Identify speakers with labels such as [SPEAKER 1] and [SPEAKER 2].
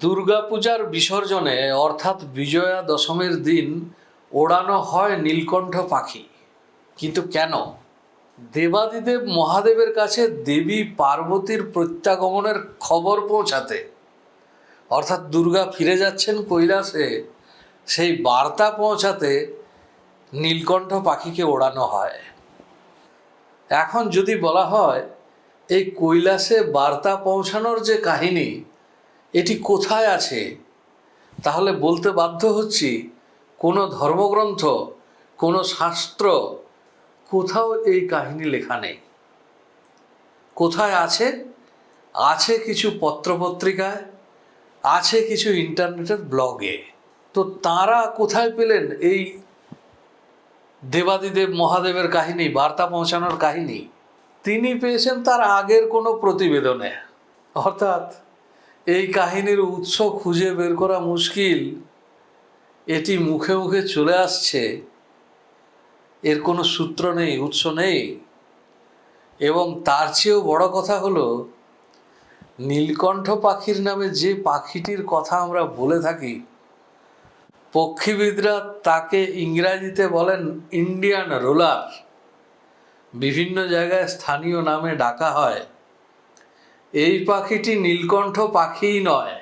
[SPEAKER 1] দুর্গাপূজার বিসর্জনে, অর্থাৎ বিজয়া দশমীর দিন, ওড়ানো হয় নীলকণ্ঠ পাখি। কিন্তু কেন? দেবাদিদেব মহাদেবের কাছে দেবী পার্বতীর প্রত্যাগমনের খবর পৌঁছাতে। অর্থাৎ দুর্গা ফিরে যাচ্ছেন কৈলাসে, সেই বার্তা পৌঁছাতে নীলকণ্ঠ পাখিকে ওড়ানো হয়। এখন যদি বলা হয়, এই কৈলাসে বার্তা পৌঁছানোর যে কাহিনী এটি কোথায় আছে? তাহলে বলতে বাধ্য হচ্ছি, কোনো ধর্মগ্রন্থ, কোনো শাস্ত্র, কোথাও এই কাহিনী লেখা নেই। কোথায় আছে? আছে কিছু পত্রপত্রিকায়, আছে কিছু ইন্টারনেটের ব্লগে। তো তারা কোথায় পেলেন এই দেবাদিদেব মহাদেবের কাহিনী, বার্তা পৌঁছানোর কাহিনী? তিনি পেয়েছেন তার আগের কোনো প্রতিবেদনে। অর্থাৎ এই কাহিনীর উৎস খুঁজে বের করা মুশকিল। এটি মুখে মুখে চলে আসছে। এর কোনো সূত্র নেই, উৎস নেই। এবং তার চেয়েও বড় কথা হলো, নীলকণ্ঠ পাখির নামে যে পাখিটির কথা আমরা বলে থাকি, পক্ষীবিদরা তাকে ইংরাজিতে বলেন ইন্ডিয়ান রোলার। বিভিন্ন জায়গায় স্থানীয় নামে ডাকা হয়। এই পাখিটি নীলকণ্ঠ পাখিই নয়।